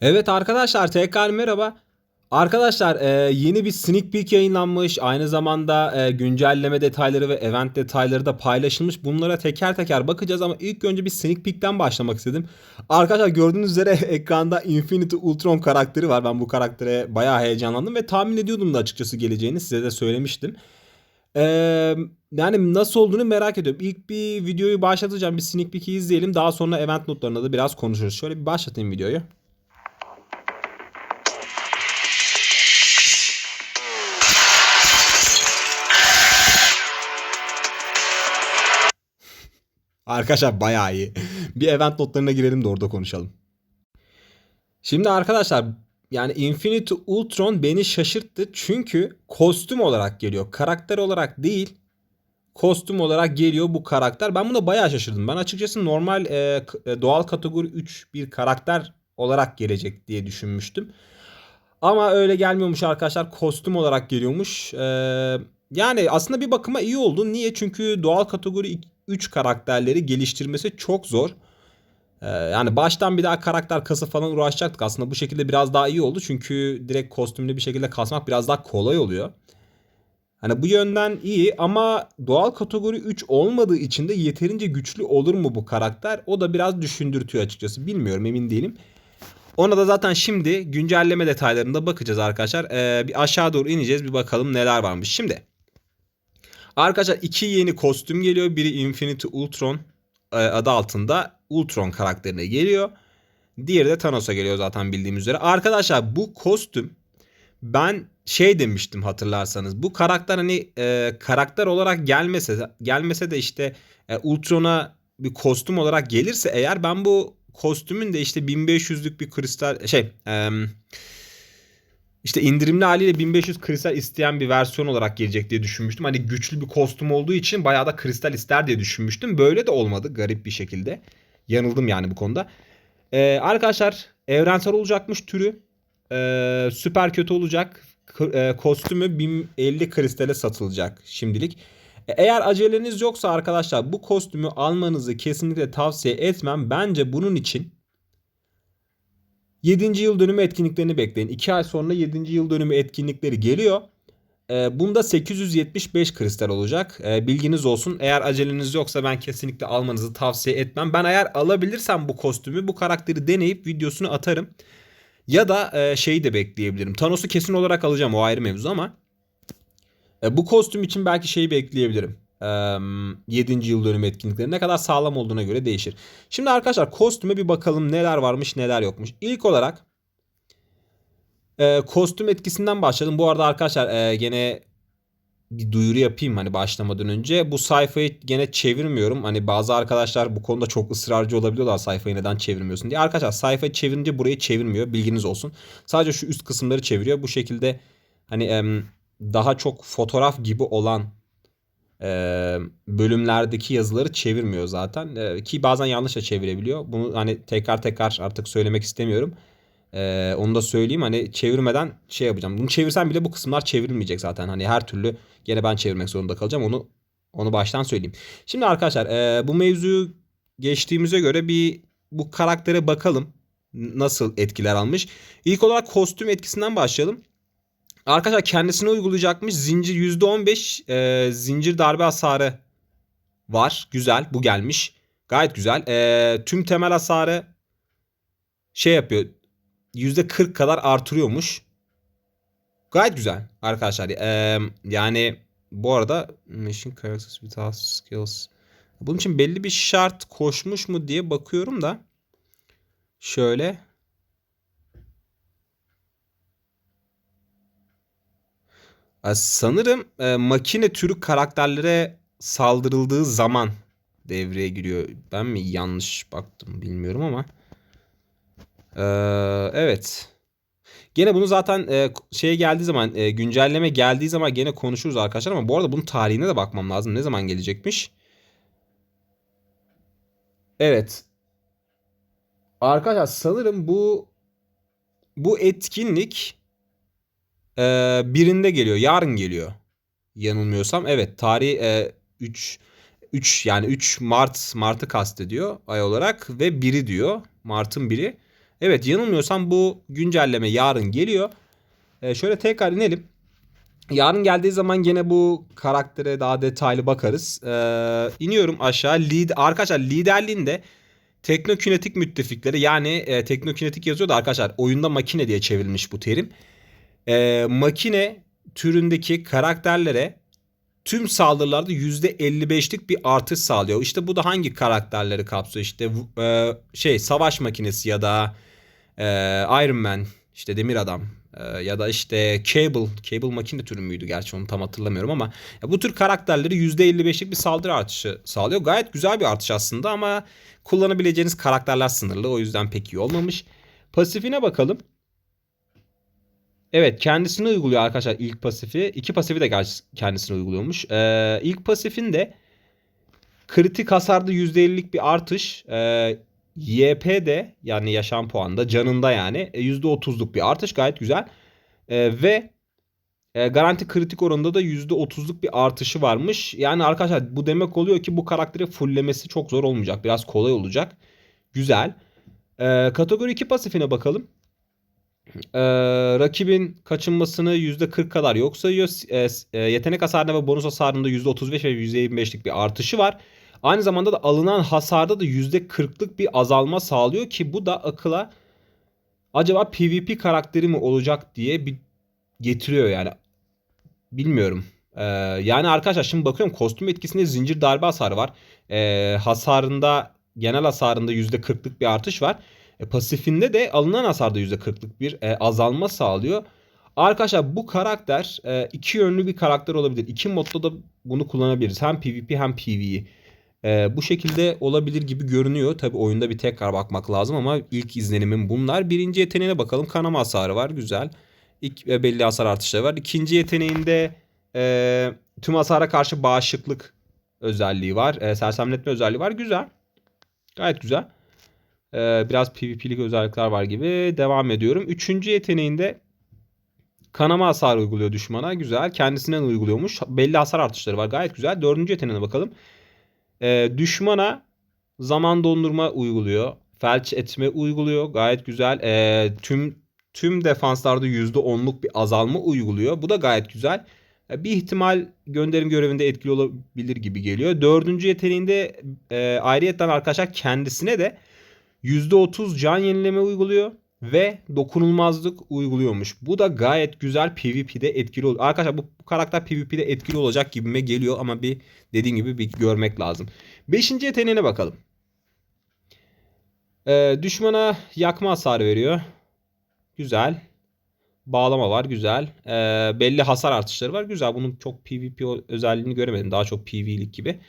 Evet arkadaşlar tekrar merhaba. Arkadaşlar e, yeni bir sneak peek yayınlanmış. Aynı zamanda e, güncelleme detayları ve event detayları da paylaşılmış. Bunlara teker teker bakacağız ama ilk önce bir sneak peek'ten başlamak istedim. Arkadaşlar gördüğünüz üzere ekranda Infinity Ultron karakteri var. Ben bu karaktere bayağı heyecanlandım ve tahmin ediyordum da açıkçası geleceğini size de söylemiştim. E, yani nasıl olduğunu merak ediyorum. İlk bir videoyu başlatacağım. Bir sneak peek'i izleyelim. Daha sonra event notlarında da biraz konuşuruz. Şöyle bir başlatayım videoyu. Arkadaşlar bayağı iyi. Bir event notlarına girelim de orada konuşalım. Şimdi arkadaşlar yani Infinity Ultron beni şaşırttı. Çünkü kostüm olarak geliyor. Karakter olarak değil. Kostüm olarak geliyor bu karakter. Ben buna bayağı şaşırdım. Ben açıkçası normal e, e, doğal kategori 3 bir karakter olarak gelecek diye düşünmüştüm. Ama öyle gelmiyormuş arkadaşlar. Kostüm olarak geliyormuş. Ee, yani aslında bir bakıma iyi oldu. Niye? Çünkü doğal kategori 3 karakterleri geliştirmesi çok zor. Ee, yani baştan bir daha karakter kası falan uğraşacaktık. Aslında bu şekilde biraz daha iyi oldu. Çünkü direkt kostümlü bir şekilde kasmak biraz daha kolay oluyor. Hani bu yönden iyi ama doğal kategori 3 olmadığı için de yeterince güçlü olur mu bu karakter? O da biraz düşündürtüyor açıkçası. Bilmiyorum emin değilim. Ona da zaten şimdi güncelleme detaylarında bakacağız arkadaşlar. Ee, bir aşağı doğru ineceğiz bir bakalım neler varmış. Şimdi arkadaşlar iki yeni kostüm geliyor. Biri Infinity Ultron e, adı altında Ultron karakterine geliyor. Diğeri de Thanos'a geliyor zaten bildiğimiz üzere. Arkadaşlar bu kostüm ben şey demiştim hatırlarsanız. Bu karakter hani e, karakter olarak gelmese gelmese de işte e, Ultron'a bir kostüm olarak gelirse eğer ben bu kostümün de işte 1500'lük bir kristal şey e, işte indirimli haliyle 1500 kristal isteyen bir versiyon olarak gelecek diye düşünmüştüm. Hani güçlü bir kostüm olduğu için bayağı da kristal ister diye düşünmüştüm. Böyle de olmadı garip bir şekilde. Yanıldım yani bu konuda. Ee, arkadaşlar evrensel olacakmış türü. Ee, süper kötü olacak. K- e, kostümü 1050 kristale satılacak şimdilik. E, Eğer aceleniz yoksa arkadaşlar bu kostümü almanızı kesinlikle tavsiye etmem. Bence bunun için 7. yıl dönümü etkinliklerini bekleyin. 2 ay sonra 7. yıl dönümü etkinlikleri geliyor. Ee, bunda 875 kristal olacak. Ee, bilginiz olsun. Eğer aceleniz yoksa ben kesinlikle almanızı tavsiye etmem. Ben eğer alabilirsem bu kostümü bu karakteri deneyip videosunu atarım. Ya da e, şeyi de bekleyebilirim. Thanos'u kesin olarak alacağım o ayrı mevzu ama e, bu kostüm için belki şeyi bekleyebilirim. E, 7. yıl dönümü etkinlikleri ne kadar sağlam olduğuna göre değişir. Şimdi arkadaşlar kostüme bir bakalım neler varmış neler yokmuş. İlk olarak kostüm etkisinden başladım. Bu arada arkadaşlar e, gene bir duyuru yapayım hani başlamadan önce. Bu sayfayı gene çevirmiyorum. Hani bazı arkadaşlar bu konuda çok ısrarcı olabiliyorlar sayfayı neden çevirmiyorsun diye. Arkadaşlar sayfayı çevirince burayı çevirmiyor. Bilginiz olsun. Sadece şu üst kısımları çeviriyor. Bu şekilde hani daha çok fotoğraf gibi olan e, bölümlerdeki yazıları çevirmiyor zaten. E, ki bazen yanlış da çevirebiliyor. Bunu hani tekrar tekrar artık söylemek istemiyorum. E, onu da söyleyeyim hani çevirmeden şey yapacağım. Bunu çevirsem bile bu kısımlar çevrilmeyecek zaten. Hani her türlü gene ben çevirmek zorunda kalacağım. Onu onu baştan söyleyeyim. Şimdi arkadaşlar bu mevzuyu geçtiğimize göre bir bu karaktere bakalım. Nasıl etkiler almış. İlk olarak kostüm etkisinden başlayalım. Arkadaşlar kendisine uygulayacakmış zincir %15 e, zincir darbe hasarı var. Güzel bu gelmiş. Gayet güzel. E, tüm temel hasarı şey yapıyor. %40 kadar artırıyormuş. Gayet güzel arkadaşlar. E, yani bu arada Machine Characters without skills. Bunun için belli bir şart koşmuş mu diye bakıyorum da. Şöyle. Sanırım e, makine türü karakterlere saldırıldığı zaman devreye giriyor. Ben mi yanlış baktım bilmiyorum ama. E, evet. Gene bunu zaten e, şeye geldiği zaman e, güncelleme geldiği zaman gene konuşuruz arkadaşlar ama bu arada bunun tarihine de bakmam lazım. Ne zaman gelecekmiş? Evet. Arkadaşlar sanırım bu bu etkinlik e, birinde geliyor. Yarın geliyor. Yanılmıyorsam. Evet tarih e, 3 3 yani 3 Mart Mart'ı kastediyor ay olarak ve biri diyor. Mart'ın biri. Evet yanılmıyorsam bu güncelleme yarın geliyor. Ee, şöyle tekrar inelim. Yarın geldiği zaman gene bu karaktere daha detaylı bakarız. Ee, iniyorum aşağı. Lead, arkadaşlar liderliğinde teknokinetik müttefikleri yani e, teknokinetik yazıyor da arkadaşlar oyunda makine diye çevrilmiş bu terim. Ee, makine türündeki karakterlere tüm saldırılarda %55'lik bir artış sağlıyor. İşte bu da hangi karakterleri kapsıyor? İşte e, şey savaş makinesi ya da e, Iron Man, işte Demir Adam e, ya da işte Cable, Cable makine türü müydü gerçi onu tam hatırlamıyorum ama ya bu tür karakterleri %55'lik bir saldırı artışı sağlıyor. Gayet güzel bir artış aslında ama kullanabileceğiniz karakterler sınırlı. O yüzden pek iyi olmamış. Pasifine bakalım. Evet kendisini uyguluyor arkadaşlar ilk pasifi. İki pasifi de kendisini uyguluyormuş. Ee, ilk pasifinde kritik hasarda %50'lik bir artış. Ee, YP'de yani yaşam puanında canında yani %30'luk e, bir artış gayet güzel. Ee, ve e, garanti kritik oranında da %30'luk bir artışı varmış. Yani arkadaşlar bu demek oluyor ki bu karakteri fulllemesi çok zor olmayacak. Biraz kolay olacak. Güzel. Ee, kategori 2 pasifine bakalım e, rakibin kaçınmasını %40 kadar yok sayıyor. E, e, yetenek hasarında ve bonus hasarında %35 ve %25'lik bir artışı var. Aynı zamanda da alınan hasarda da %40'lık bir azalma sağlıyor ki bu da akıla acaba PvP karakteri mi olacak diye bir getiriyor yani. Bilmiyorum. Ee, yani arkadaşlar şimdi bakıyorum kostüm etkisinde zincir darbe hasarı var. Ee, hasarında genel hasarında %40'lık bir artış var. E, pasifinde de alınan hasarda %40'lık bir e, azalma sağlıyor. Arkadaşlar bu karakter e, iki yönlü bir karakter olabilir. İki modda da bunu kullanabiliriz. Hem PvP hem PvE. E, bu şekilde olabilir gibi görünüyor. Tabi oyunda bir tekrar bakmak lazım ama ilk izlenimim bunlar. Birinci yeteneğine bakalım. Kanama hasarı var. Güzel. İlk, e, belli hasar artışları var. İkinci yeteneğinde e, tüm hasara karşı bağışıklık özelliği var. E, sersemletme özelliği var. Güzel. Gayet güzel. Ee, biraz PvP'lik özellikler var gibi. Devam ediyorum. Üçüncü yeteneğinde kanama hasar uyguluyor düşmana. Güzel. Kendisinden uyguluyormuş. Belli hasar artışları var. Gayet güzel. Dördüncü yeteneğine bakalım. Ee, düşmana zaman dondurma uyguluyor. Felç etme uyguluyor. Gayet güzel. Ee, tüm tüm defanslarda %10'luk bir azalma uyguluyor. Bu da gayet güzel. Ee, bir ihtimal gönderim görevinde etkili olabilir gibi geliyor. Dördüncü yeteneğinde e, ayrıyetten arkadaşlar kendisine de %30 can yenileme uyguluyor ve dokunulmazlık uyguluyormuş. Bu da gayet güzel PvP'de etkili oluyor. Arkadaşlar bu, bu karakter PvP'de etkili olacak gibime geliyor ama bir dediğim gibi bir görmek lazım. Beşinci yeteneğine bakalım. Ee, düşmana yakma hasarı veriyor. Güzel. Bağlama var güzel. Ee, belli hasar artışları var. Güzel. Bunun çok PvP özelliğini göremedim. Daha çok Pv'lik gibi.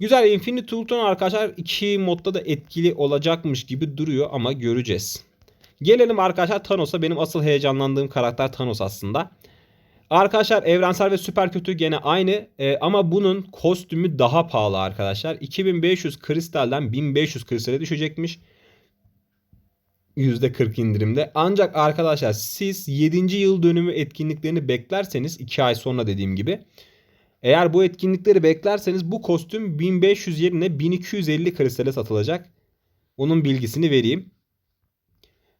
Güzel Infinity Ultron arkadaşlar iki modda da etkili olacakmış gibi duruyor ama göreceğiz. Gelelim arkadaşlar Thanos'a. Benim asıl heyecanlandığım karakter Thanos aslında. Arkadaşlar evrensel ve süper kötü gene aynı e, ama bunun kostümü daha pahalı arkadaşlar. 2500 kristalden 1500 kristale düşecekmiş. %40 indirimde. Ancak arkadaşlar siz 7. yıl dönümü etkinliklerini beklerseniz 2 ay sonra dediğim gibi eğer bu etkinlikleri beklerseniz bu kostüm 1500 yerine 1250 kristale satılacak. Onun bilgisini vereyim.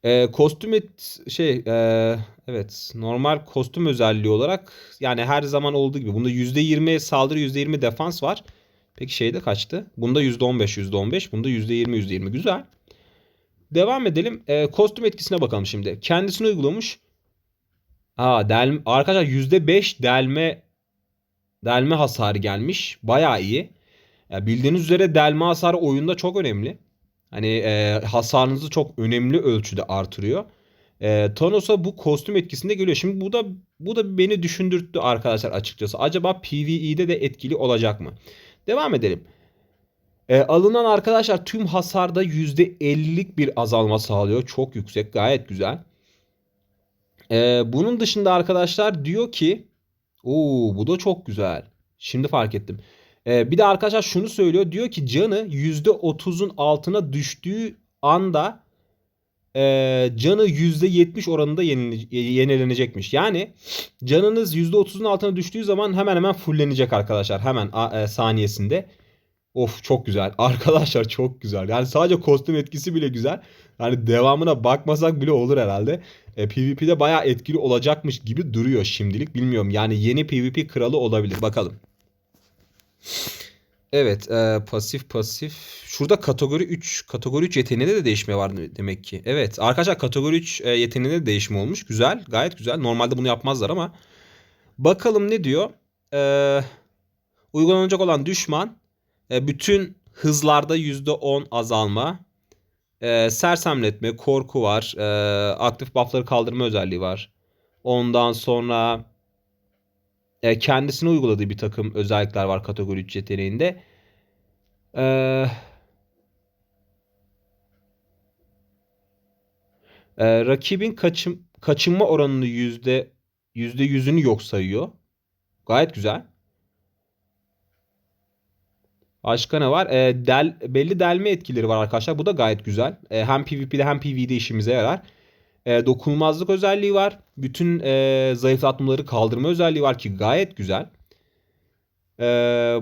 Ee, kostüm et, şey e, evet normal kostüm özelliği olarak yani her zaman olduğu gibi bunda %20 saldırı %20 defans var. Peki şeyde kaçtı? Bunda %15 %15 bunda %20 %20 güzel. Devam edelim. Ee, kostüm etkisine bakalım şimdi. Kendisini uygulamış. Aa, del, arkadaşlar %5 delme delme hasarı gelmiş. Baya iyi. Ya bildiğiniz üzere delme hasarı oyunda çok önemli. Hani e, hasarınızı çok önemli ölçüde artırıyor. E, Thanos'a bu kostüm etkisinde geliyor. Şimdi bu da bu da beni düşündürttü arkadaşlar açıkçası. Acaba PvE'de de etkili olacak mı? Devam edelim. E, alınan arkadaşlar tüm hasarda %50'lik bir azalma sağlıyor. Çok yüksek gayet güzel. E, bunun dışında arkadaşlar diyor ki Oo bu da çok güzel. Şimdi fark ettim. Ee, bir de arkadaşlar şunu söylüyor. Diyor ki canı %30'un altına düştüğü anda e, canı %70 oranında yenilenecekmiş. Yani canınız %30'un altına düştüğü zaman hemen hemen fullenecek arkadaşlar. Hemen e, saniyesinde. Of çok güzel. Arkadaşlar çok güzel. Yani sadece kostüm etkisi bile güzel. Yani devamına bakmasak bile olur herhalde. E, PvP'de bayağı etkili olacakmış gibi duruyor şimdilik. Bilmiyorum yani yeni PvP kralı olabilir. Bakalım. Evet e, pasif pasif. Şurada kategori 3. Kategori 3 yeteneğinde de değişme var demek ki. Evet arkadaşlar kategori 3 e, yeteneğinde de değişme olmuş. Güzel gayet güzel. Normalde bunu yapmazlar ama. Bakalım ne diyor. E, uygulanacak olan düşman e, bütün hızlarda %10 azalma. E, sersemletme, korku var. E, aktif buffları kaldırma özelliği var. Ondan sonra e, kendisine uyguladığı bir takım özellikler var kategori 3 yeteneğinde. Eee e, rakibin kaçım, kaçınma oranını yüzde yüzde yüzünü yok sayıyor. Gayet güzel. Başka ne var? E, del, belli delme etkileri var arkadaşlar. Bu da gayet güzel. E, hem PvP'de hem PvE'de işimize yarar. E, dokunulmazlık özelliği var. Bütün e, zayıflatmaları kaldırma özelliği var ki gayet güzel. E,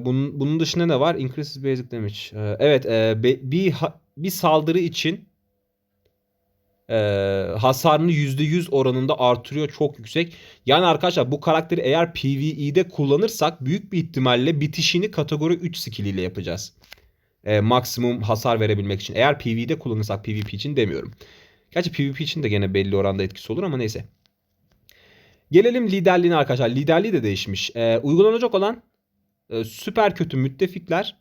bunun, bunun dışında ne var? Increases basic damage. E, evet e, be, bir, bir saldırı için e, hasarını %100 oranında artırıyor. Çok yüksek. Yani arkadaşlar bu karakteri eğer PvE'de kullanırsak büyük bir ihtimalle bitişini kategori 3 skill ile yapacağız. E, maksimum hasar verebilmek için. Eğer PvE'de kullanırsak PvP için demiyorum. Gerçi PvP için de gene belli oranda etkisi olur ama neyse. Gelelim liderliğine arkadaşlar. Liderliği de değişmiş. E, uygulanacak olan e, süper kötü müttefikler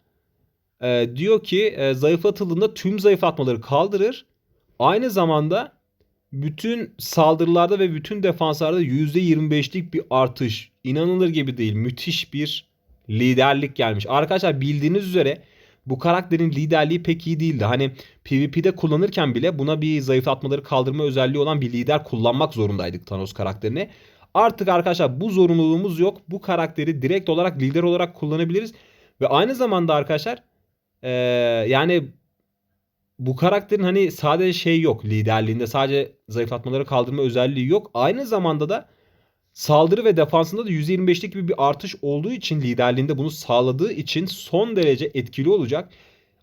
e, diyor ki e, zayıflatıldığında tüm zayıflatmaları kaldırır Aynı zamanda bütün saldırılarda ve bütün defanslarda %25'lik bir artış. İnanılır gibi değil. Müthiş bir liderlik gelmiş. Arkadaşlar bildiğiniz üzere bu karakterin liderliği pek iyi değildi. Hani PvP'de kullanırken bile buna bir zayıflatmaları kaldırma özelliği olan bir lider kullanmak zorundaydık Thanos karakterini. Artık arkadaşlar bu zorunluluğumuz yok. Bu karakteri direkt olarak lider olarak kullanabiliriz. Ve aynı zamanda arkadaşlar ee, yani bu karakterin hani sadece şey yok liderliğinde sadece zayıflatmaları kaldırma özelliği yok. Aynı zamanda da saldırı ve defansında da %25'lik gibi bir artış olduğu için liderliğinde bunu sağladığı için son derece etkili olacak.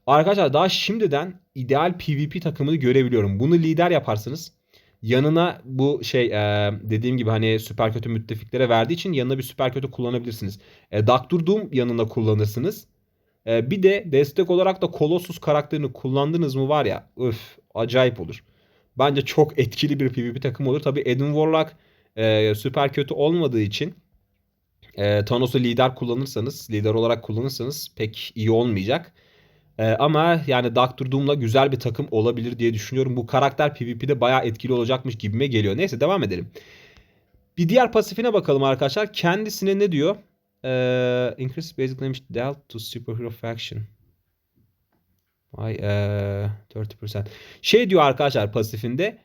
Arkadaşlar daha şimdiden ideal PvP takımını görebiliyorum. Bunu lider yaparsınız. Yanına bu şey e, dediğim gibi hani süper kötü müttefiklere verdiği için yanına bir süper kötü kullanabilirsiniz. E, Doctor Doom yanına kullanırsınız. Ee, bir de destek olarak da Colossus karakterini kullandınız mı var ya öf acayip olur. Bence çok etkili bir PvP takım olur. Tabi Edwin Warlock e, süper kötü olmadığı için e, Thanos'u lider kullanırsanız, lider olarak kullanırsanız pek iyi olmayacak. E, ama yani Doctor Doom'la güzel bir takım olabilir diye düşünüyorum. Bu karakter PvP'de bayağı etkili olacakmış gibime geliyor. Neyse devam edelim. Bir diğer pasifine bakalım arkadaşlar. Kendisine ne diyor? Uh, increase basic damage dealt to superhero faction. Ay uh, 30%. Şey diyor arkadaşlar pasifinde.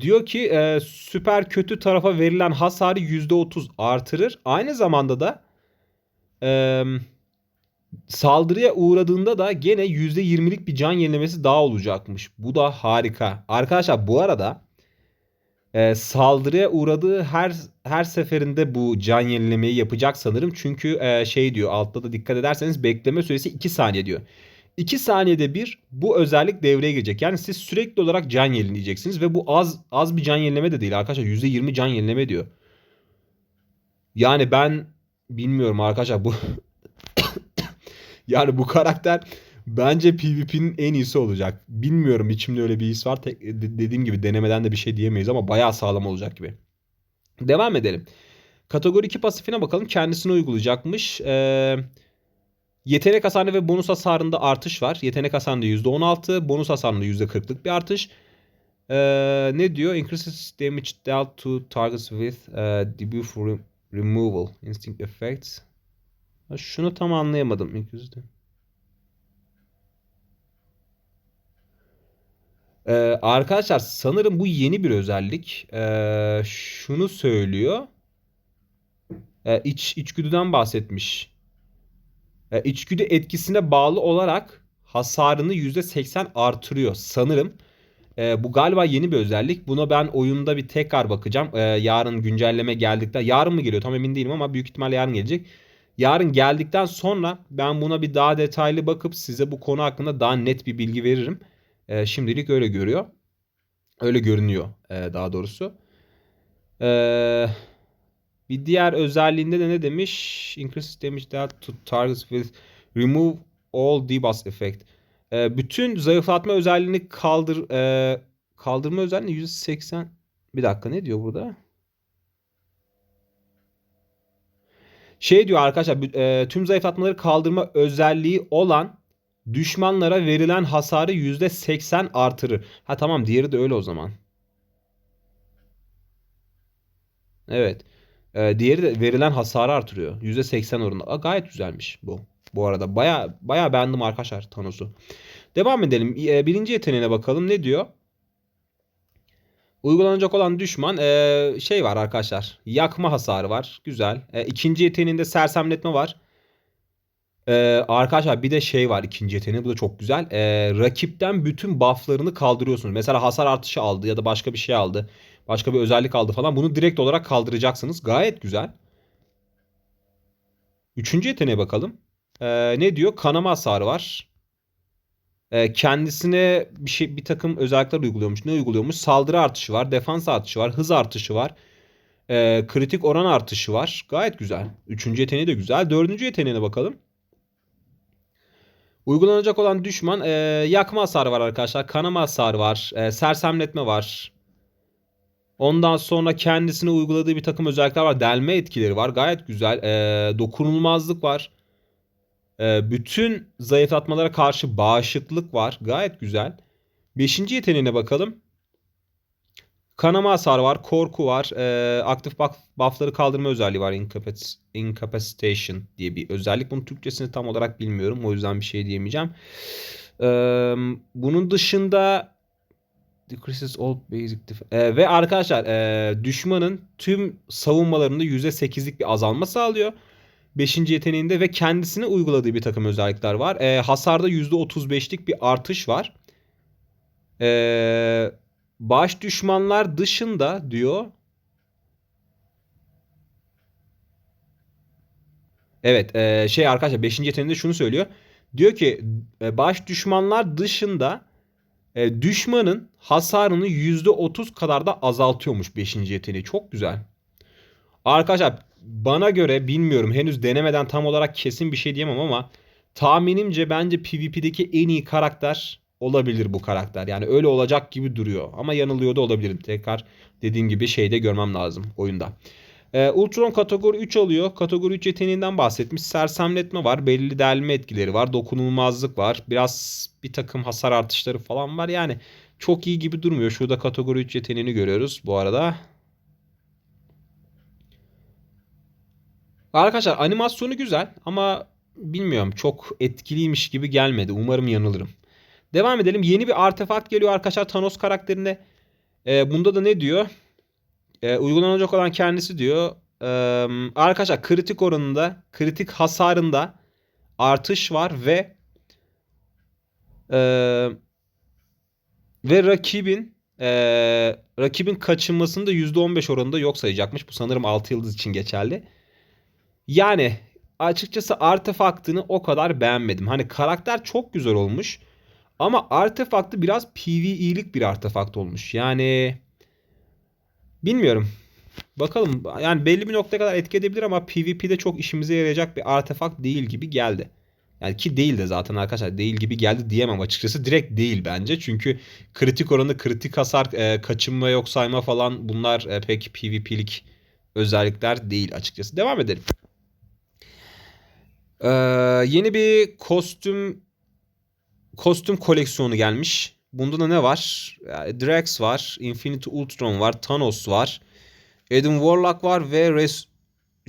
Diyor ki e, süper kötü tarafa verilen hasarı %30 artırır. Aynı zamanda da e, saldırıya uğradığında da gene %20'lik bir can yenilemesi daha olacakmış. Bu da harika. Arkadaşlar bu arada e, saldırıya uğradığı her her seferinde bu can yenilemeyi yapacak sanırım. Çünkü e, şey diyor altta da dikkat ederseniz bekleme süresi 2 saniye diyor. 2 saniyede bir bu özellik devreye girecek. Yani siz sürekli olarak can yenileyeceksiniz ve bu az az bir can yenileme de değil arkadaşlar. %20 can yenileme diyor. Yani ben bilmiyorum arkadaşlar bu yani bu karakter Bence PvP'nin en iyisi olacak. Bilmiyorum içimde öyle bir his var. Tek, dediğim gibi denemeden de bir şey diyemeyiz ama bayağı sağlam olacak gibi. Devam edelim. Kategori 2 pasifine bakalım. Kendisini uygulayacakmış. Ee, yetenek hasarı ve bonus hasarında artış var. Yetenek hasarında %16, bonus hasarında %40'lık bir artış. Ee, ne diyor? Increases damage dealt to targets with uh, debuff removal. Instinct effects. Şunu tam anlayamadım. Increases Ee, arkadaşlar sanırım bu yeni bir özellik. Ee, şunu söylüyor. Ee, iç, içgüdüden bahsetmiş. Ee, içgüdü etkisine bağlı olarak hasarını %80 artırıyor sanırım. Ee, bu galiba yeni bir özellik. Buna ben oyunda bir tekrar bakacağım. Ee, yarın güncelleme geldikten yarın mı geliyor tam emin değilim ama büyük ihtimalle yarın gelecek. Yarın geldikten sonra ben buna bir daha detaylı bakıp size bu konu hakkında daha net bir bilgi veririm. E, şimdilik öyle görüyor. Öyle görünüyor e, daha doğrusu. Eee bir diğer özelliğinde de ne demiş? Increase damage that to targets with remove all debuff effect. Ee, bütün zayıflatma özelliğini kaldır e, kaldırma özelliğini %80 bir dakika ne diyor burada? Şey diyor arkadaşlar e, tüm zayıflatmaları kaldırma özelliği olan düşmanlara verilen hasarı %80 artırır. Ha tamam diğeri de öyle o zaman. Evet. Ee, diğeri de verilen hasarı artırıyor. %80 oranında. Aa, gayet güzelmiş bu. Bu arada baya baya beğendim arkadaşlar Thanos'u. Devam edelim. Ee, birinci yeteneğine bakalım. Ne diyor? Uygulanacak olan düşman ee, şey var arkadaşlar. Yakma hasarı var. Güzel. E, ikinci yeteneğinde sersemletme var. Ee, arkadaşlar bir de şey var ikinci yeteneği. Bu da çok güzel. Ee, rakipten bütün bufflarını kaldırıyorsunuz. Mesela hasar artışı aldı ya da başka bir şey aldı. Başka bir özellik aldı falan. Bunu direkt olarak kaldıracaksınız. Gayet güzel. Üçüncü yeteneğe bakalım. Ee, ne diyor? Kanama hasarı var. Ee, kendisine bir şey bir takım özellikler uyguluyormuş. Ne uyguluyormuş? Saldırı artışı var, defans artışı var, hız artışı var. Ee, kritik oran artışı var. Gayet güzel. Üçüncü yeteneği de güzel. Dördüncü yeteneğine bakalım. Uygulanacak olan düşman e, yakma hasarı var arkadaşlar. Kanama hasarı var. E, sersemletme var. Ondan sonra kendisine uyguladığı bir takım özellikler var. Delme etkileri var. Gayet güzel. E, dokunulmazlık var. E, bütün zayıflatmalara karşı bağışıklık var. Gayet güzel. Beşinci yeteneğine bakalım. Kanama hasarı var. Korku var. E, aktif buff, buffları kaldırma özelliği var. Incapac Incapacitation diye bir özellik. Bunun Türkçesini tam olarak bilmiyorum. O yüzden bir şey diyemeyeceğim. E, bunun dışında decreases all basic e, ve arkadaşlar e, düşmanın tüm savunmalarında %8'lik bir azalma sağlıyor. Beşinci yeteneğinde ve kendisine uyguladığı bir takım özellikler var. E, hasarda %35'lik bir artış var. E, baş düşmanlar dışında diyor. Evet e, şey arkadaşlar 5. yeteneğinde şunu söylüyor. Diyor ki e, baş düşmanlar dışında e, düşmanın hasarını %30 kadar da azaltıyormuş 5. yeteneği. Çok güzel. Arkadaşlar bana göre bilmiyorum henüz denemeden tam olarak kesin bir şey diyemem ama tahminimce bence PvP'deki en iyi karakter olabilir bu karakter. Yani öyle olacak gibi duruyor. Ama yanılıyor da olabilirim. Tekrar dediğim gibi şeyde görmem lazım oyunda. Ee, Ultron kategori 3 alıyor. Kategori 3 yeteneğinden bahsetmiş. Sersemletme var. Belli delme etkileri var. Dokunulmazlık var. Biraz bir takım hasar artışları falan var. Yani çok iyi gibi durmuyor. Şurada kategori 3 yeteneğini görüyoruz bu arada. Arkadaşlar animasyonu güzel ama bilmiyorum çok etkiliymiş gibi gelmedi. Umarım yanılırım. Devam edelim. Yeni bir artefakt geliyor arkadaşlar Thanos karakterine. Ee, bunda da ne diyor? Ee, uygulanacak olan kendisi diyor. Ee, arkadaşlar kritik oranında, kritik hasarında artış var ve e, ve rakibin e, rakibin kaçınmasını da %15 oranında yok sayacakmış. Bu sanırım 6 yıldız için geçerli. Yani açıkçası artefaktını o kadar beğenmedim. Hani karakter çok güzel olmuş. Ama artefaktı biraz PvE'lik bir artefakt olmuş. Yani bilmiyorum. Bakalım yani belli bir noktaya kadar etki edebilir ama PvP'de çok işimize yarayacak bir artefakt değil gibi geldi. Yani ki değil de zaten arkadaşlar değil gibi geldi diyemem açıkçası. Direkt değil bence. Çünkü kritik oranı, kritik hasar, e, kaçınma yok sayma falan bunlar e, pek PvP'lik özellikler değil açıkçası. Devam edelim. Ee, yeni bir kostüm kostüm koleksiyonu gelmiş. Bunda da ne var? Yani Drax var, Infinity Ultron var, Thanos var, Adam Warlock var ve Res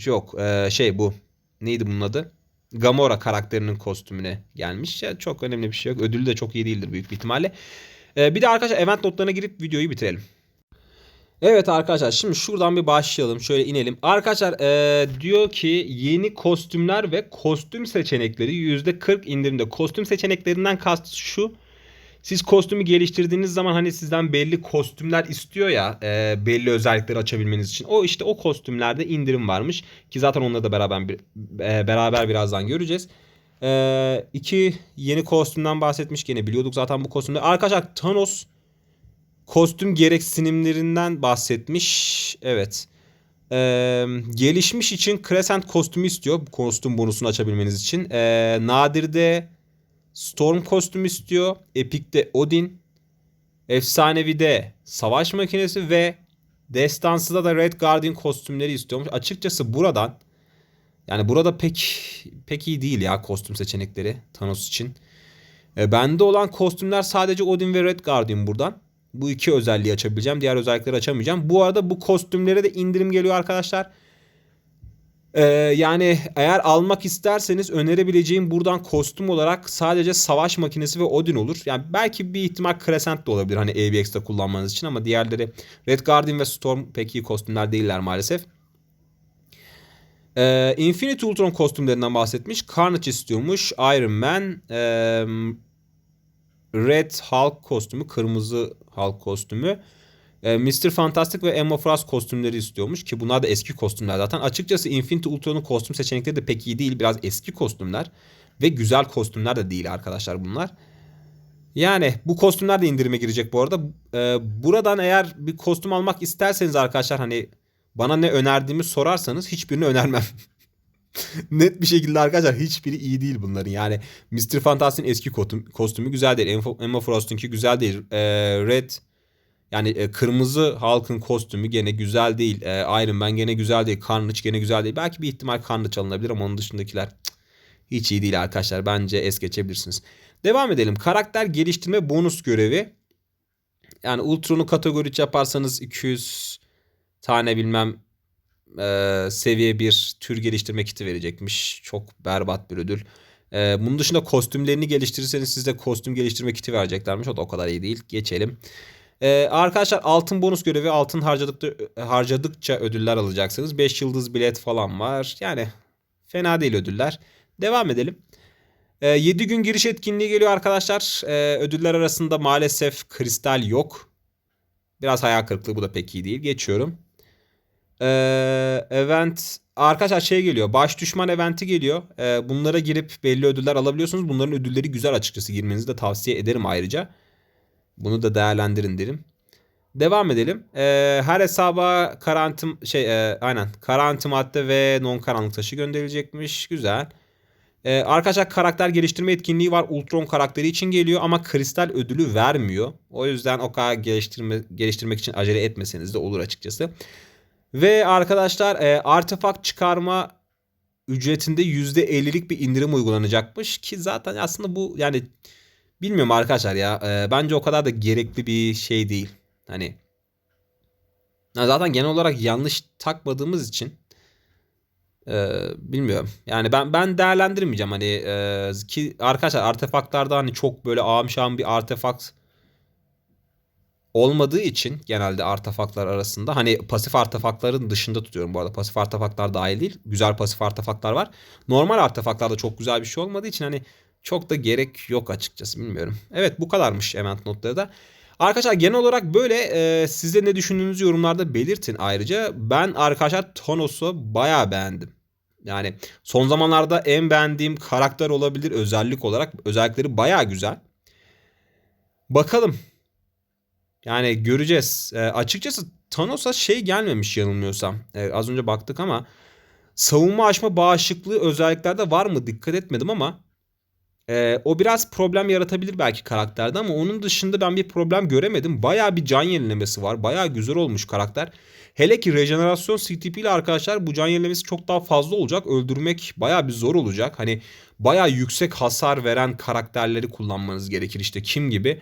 yok ee, şey bu neydi bunun adı? Gamora karakterinin kostümüne gelmiş. Ya çok önemli bir şey yok. Ödülü de çok iyi değildir büyük bir ihtimalle. Ee, bir de arkadaşlar event notlarına girip videoyu bitirelim. Evet arkadaşlar şimdi şuradan bir başlayalım. Şöyle inelim. Arkadaşlar ee, diyor ki yeni kostümler ve kostüm seçenekleri %40 indirimde. Kostüm seçeneklerinden kast şu. siz kostümü geliştirdiğiniz zaman hani sizden belli kostümler istiyor ya e, belli özellikleri açabilmeniz için. O işte o kostümlerde indirim varmış ki zaten onları da beraber bir, e, beraber birazdan göreceğiz. E, iki yeni kostümden bahsetmiş gene biliyorduk zaten bu kostümleri. Arkadaşlar Thanos kostüm gereksinimlerinden bahsetmiş. Evet. Ee, gelişmiş için Crescent kostümü istiyor. Kostüm bonusunu açabilmeniz için. Ee, Nadir'de Storm kostümü istiyor. Epic'te Odin. Efsanevi'de Savaş Makinesi ve Destansı'da da Red Guardian kostümleri istiyormuş. Açıkçası buradan yani burada pek pek iyi değil ya kostüm seçenekleri Thanos için. Ee, bende olan kostümler sadece Odin ve Red Guardian buradan. Bu iki özelliği açabileceğim. Diğer özellikleri açamayacağım. Bu arada bu kostümlere de indirim geliyor arkadaşlar. Ee, yani eğer almak isterseniz önerebileceğim buradan kostüm olarak sadece savaş makinesi ve Odin olur. Yani belki bir ihtimal Crescent de olabilir hani AVX'de kullanmanız için ama diğerleri Red Guardian ve Storm pek iyi kostümler değiller maalesef. Ee, Infinity Ultron kostümlerinden bahsetmiş. Carnage istiyormuş. Iron Man, ee, Red Hulk kostümü, kırmızı Hulk kostümü. E, Mr. Fantastic ve Emma Frost kostümleri istiyormuş ki bunlar da eski kostümler zaten. Açıkçası Infinity Ultron'un kostüm seçenekleri de pek iyi değil. Biraz eski kostümler ve güzel kostümler de değil arkadaşlar bunlar. Yani bu kostümler de indirime girecek bu arada. Ee, buradan eğer bir kostüm almak isterseniz arkadaşlar hani bana ne önerdiğimi sorarsanız hiçbirini önermem. Net bir şekilde arkadaşlar hiçbiri iyi değil bunların. Yani Mr. Fantastic'in eski kostüm, kostümü güzel değil. Emma Frost'unki güzel değil. Ee, Red yani e, kırmızı Hulk'ın kostümü gene güzel değil. E, Iron Man gene güzel değil. Carnage gene güzel değil. Belki bir ihtimal Carnage alınabilir ama onun dışındakiler hiç iyi değil arkadaşlar. Bence es geçebilirsiniz. Devam edelim. Karakter geliştirme bonus görevi. Yani Ultron'u kategori yaparsanız 200 tane bilmem e, seviye bir tür geliştirme kiti verecekmiş. Çok berbat bir ödül. E, bunun dışında kostümlerini geliştirirseniz size kostüm geliştirme kiti vereceklermiş. O da o kadar iyi değil. Geçelim. Ee, arkadaşlar altın bonus görevi altın harcadıkça, harcadıkça ödüller alacaksınız. 5 yıldız bilet falan var. Yani fena değil ödüller. Devam edelim. Ee, 7 gün giriş etkinliği geliyor arkadaşlar. Ee, ödüller arasında maalesef kristal yok. Biraz hayal kırıklığı bu da pek iyi değil. Geçiyorum. Ee, event arkadaşlar şey geliyor. Baş düşman eventi geliyor. Ee, bunlara girip belli ödüller alabiliyorsunuz. Bunların ödülleri güzel açıkçası girmenizi de tavsiye ederim ayrıca. Bunu da değerlendirin derim. Devam edelim. Ee, her hesaba karantim şey e, aynen karantim madde ve non karanlık taşı gönderilecekmiş. Güzel. Arkadaşlar karakter geliştirme etkinliği var. Ultron karakteri için geliyor ama kristal ödülü vermiyor. O yüzden o kadar geliştirme, geliştirmek için acele etmeseniz de olur açıkçası. Ve arkadaşlar e, artefakt çıkarma ücretinde %50'lik bir indirim uygulanacakmış ki zaten aslında bu yani bilmiyorum arkadaşlar ya e, bence o kadar da gerekli bir şey değil. Hani zaten genel olarak yanlış takmadığımız için e, bilmiyorum. Yani ben ben değerlendirmeyeceğim hani e, ki arkadaşlar artefaktlarda hani çok böyle ağam bir artefakt olmadığı için genelde artefaktlar arasında hani pasif artefaktların dışında tutuyorum bu arada. Pasif artefaktlar dahil değil. Güzel pasif artefaktlar var. Normal artefaktlarda çok güzel bir şey olmadığı için hani çok da gerek yok açıkçası bilmiyorum. Evet bu kadarmış event notları da. Arkadaşlar genel olarak böyle e, siz de ne düşündüğünüzü yorumlarda belirtin ayrıca. Ben arkadaşlar Thanos'u bayağı beğendim. Yani son zamanlarda en beğendiğim karakter olabilir özellik olarak. Özellikleri bayağı güzel. Bakalım. Yani göreceğiz. E, açıkçası Thanos'a şey gelmemiş yanılmıyorsam. E, az önce baktık ama savunma aşma bağışıklığı özelliklerde var mı dikkat etmedim ama ee, o biraz problem yaratabilir belki karakterde ama onun dışında ben bir problem göremedim. Baya bir can yenilemesi var. Baya güzel olmuş karakter. Hele ki rejenerasyon CTP ile arkadaşlar bu can yenilemesi çok daha fazla olacak. Öldürmek baya bir zor olacak. Hani baya yüksek hasar veren karakterleri kullanmanız gerekir. İşte kim gibi?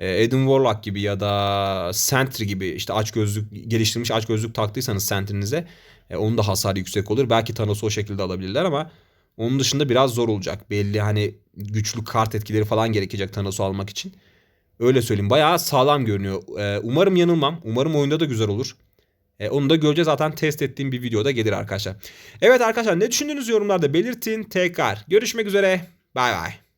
Ee, Adam Warlock gibi ya da Sentry gibi işte aç gözlük geliştirmiş aç gözlük taktıysanız Sentry'nize e, onun da hasarı yüksek olur. Belki Thanos'u o şekilde alabilirler ama onun dışında biraz zor olacak. Belli hani güçlü kart etkileri falan gerekecek Thanos'u almak için. Öyle söyleyeyim. Bayağı sağlam görünüyor. Ee, umarım yanılmam. Umarım oyunda da güzel olur. Ee, onu da göreceğiz zaten test ettiğim bir videoda gelir arkadaşlar. Evet arkadaşlar ne düşündüğünüz yorumlarda belirtin. Tekrar görüşmek üzere. Bay bay.